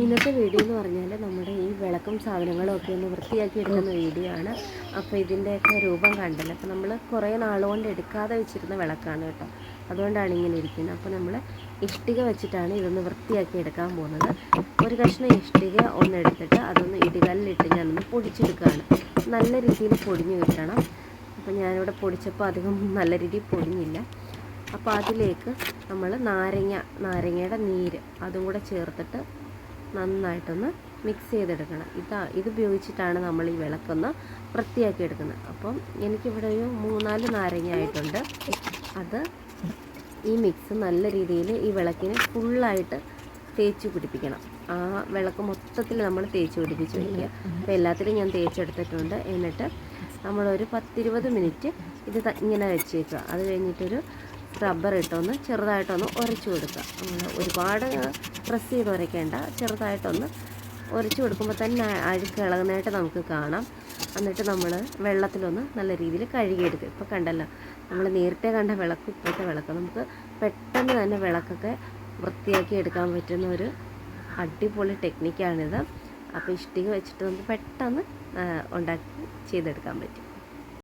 ഇന്നത്തെ വീഡിയോ എന്ന് പറഞ്ഞാൽ നമ്മുടെ ഈ വിളക്കും സാധനങ്ങളും ഒക്കെ ഒന്ന് വൃത്തിയാക്കി എടുക്കുന്ന വീഡിയോ ആണ് അപ്പോൾ ഇതിന്റെയൊക്കെ രൂപം കണ്ടല്ലോ. അപ്പോൾ നമ്മൾ കുറേ നാളുകൊണ്ട് എടുക്കാതെ വെച്ചിരുന്ന വിളക്കാണ് കേട്ടോ. അതുകൊണ്ടാണ് ഇങ്ങനെ ഇരിക്കുന്നത്. അപ്പോൾ നമ്മൾ ഇഷ്ടിക വെച്ചിട്ടാണ് ഇതൊന്ന് വൃത്തിയാക്കി എടുക്കാൻ പോകുന്നത്. ഒരു കഷ്ണം ഇഷ്ടിക ഒന്ന് എടുത്തിട്ട് അതൊന്ന് ഇടികല്ലിട്ട് ഞാനൊന്ന് പൊടിച്ചെടുക്കുകയാണ്. നല്ല രീതിയിൽ പൊടിഞ്ഞ് കിട്ടണം. അപ്പോൾ ഞാനിവിടെ പൊടിച്ചപ്പോൾ അധികം നല്ല രീതിയിൽ പൊടിഞ്ഞില്ല. അപ്പോൾ അതിലേക്ക് നമ്മൾ നാരങ്ങ നാരങ്ങയുടെ നീര് അതും കൂടെ ചേർത്തിട്ട് നന്നായിട്ടൊന്ന് മിക്സ് ചെയ്തെടുക്കണം. ഇതാ ഇത് ഉപയോഗിച്ചിട്ടാണ് നമ്മൾ ഈ വിളക്കൊന്ന് വൃത്തിയാക്കി എടുക്കുന്നത്. അപ്പം എനിക്കിവിടെ ഒരു മൂന്നാൽ നാരങ്ങ ആയിട്ടുണ്ട്. അത് ഈ മിക്സ് നല്ല രീതിയിൽ ഈ വിളക്കിന് ഫുള്ളായിട്ട് തേച്ച് പിടിപ്പിക്കണം. ആ വിളക്ക് മൊത്തത്തിൽ നമ്മൾ തേച്ച് പിടിപ്പിച്ച് വയ്ക്കുക അപ്പോൾ എല്ലാത്തിലും ഞാൻ തേച്ചെടുത്തിട്ടുണ്ട് എന്നിട്ട് നമ്മളൊരു പത്തിരുപത് മിനിറ്റ് ഇത് ഇങ്ങനെ വെച്ചേക്കുക. അത് കഴിഞ്ഞിട്ടൊരു റബ്ബർ ഇട്ടൊന്ന് ചെറുതായിട്ടൊന്ന് ഉരച്ചു കൊടുക്കുക. ഒരുപാട് പ്രസ് ചെയ്ത് ഉരയ്ക്കേണ്ട. ചെറുതായിട്ടൊന്ന് ഉരച്ചു കൊടുക്കുമ്പോൾ തന്നെ അഴുക്ക് ഇളകുന്നതായിട്ട് നമുക്ക് കാണാം. എന്നിട്ട് നമ്മൾ വെള്ളത്തിലൊന്ന് നല്ല രീതിയിൽ കഴുകിയെടുക്കുക. ഇപ്പോൾ കണ്ടല്ലോ നമ്മൾ നേരത്തെ കണ്ട വിളക്ക് ഇപ്പോഴത്തെ വിളക്ക്. നമുക്ക് പെട്ടെന്ന് തന്നെ വിളക്കൊക്കെ വൃത്തിയാക്കി എടുക്കാൻ പറ്റുന്ന ഒരു അടിപൊളി ടെക്നിക്കാണിത് അപ്പോൾ ഇഷ്ടിക വെച്ചിട്ട് നമുക്ക് പെട്ടെന്ന് ഉണ്ടാക്കി ചെയ്തെടുക്കാൻ പറ്റും.